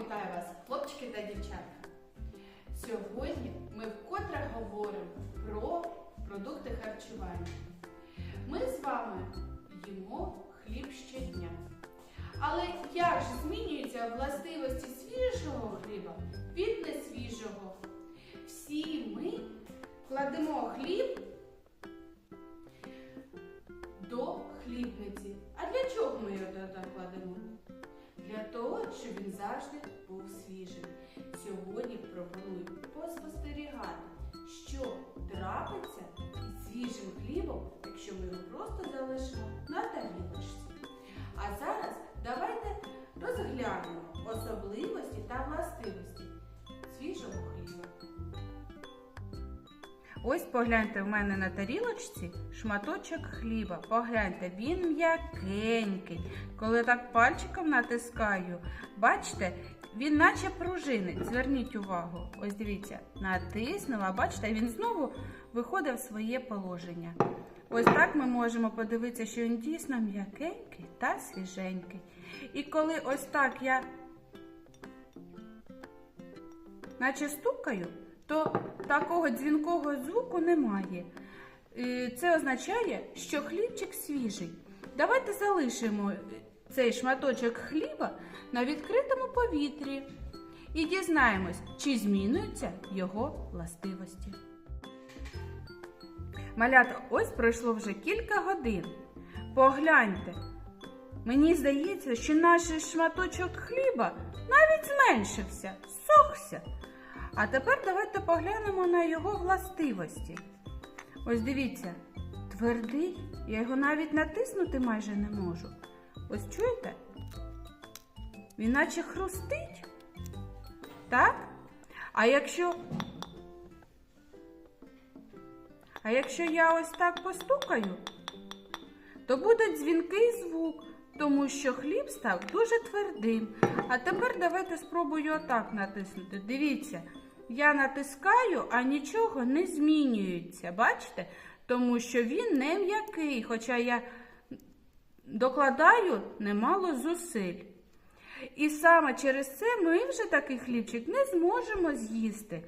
вітаю вас, хлопчики та дівчатка. Сьогодні ми вкотре говоримо про продукти харчування. Ми з вами їмо хліб щодня. Але як ж змінюються властивості свіжого хліба від несвіжого? Всі ми кладемо хліб до хлібниці. А для чого ми його кладемо? Завжди був свіжим. Сьогодні пропоную поспостерігати, що трапиться із свіжим хлібом, якщо ми його просто залишимо на тарілочці. А зараз давайте розглянемо особливості та властивості свіжого хліба. Ось погляньте в мене на тарілочці шматочок хліба. Погляньте, він м'якенький. Коли так пальчиком натискаю, бачите, він наче пружинить. Зверніть увагу. Ось дивіться, натиснула, бачите, він знову виходить в своє положення. Ось так ми можемо подивитися, що він дійсно м'якенький та свіженький. І коли ось так я наче стукаю, то такого дзвінкого звуку немає. Е, Це означає, що хлібчик свіжий. Давайте залишимо цей шматочок хліба на відкритому повітрі і дізнаємось, чи змінюються його властивості. Малята, ось пройшло вже кілька годин. Погляньте. Мені здається, що наш шматочок хліба навіть зменшився, сохся. А тепер давайте поглянемо на його властивості. Ось дивіться, твердий, я його навіть натиснути майже не можу. Ось чуєте? Він наче хрустить. Так? А якщо. А якщо я ось так постукаю, то буде дзвінкий звук, тому що хліб став дуже твердим. А тепер давайте спробую отак натиснути. Дивіться, я натискаю, а нічого не змінюється. Бачите? Тому що він не м'який, хоча я докладаю немало зусиль. І саме через це ми вже такий хлібчик не зможемо з'їсти.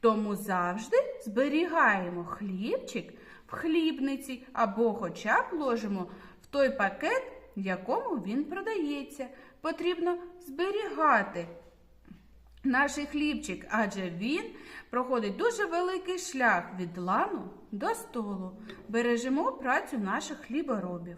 Тому завжди зберігаємо хлібчик в хлібниці або хоча б ложимо в той пакет, в якому він продається. Потрібно зберігати наш хлібчик, адже він проходить дуже великий шлях від лану до столу. Бережемо працю наших хліборобів.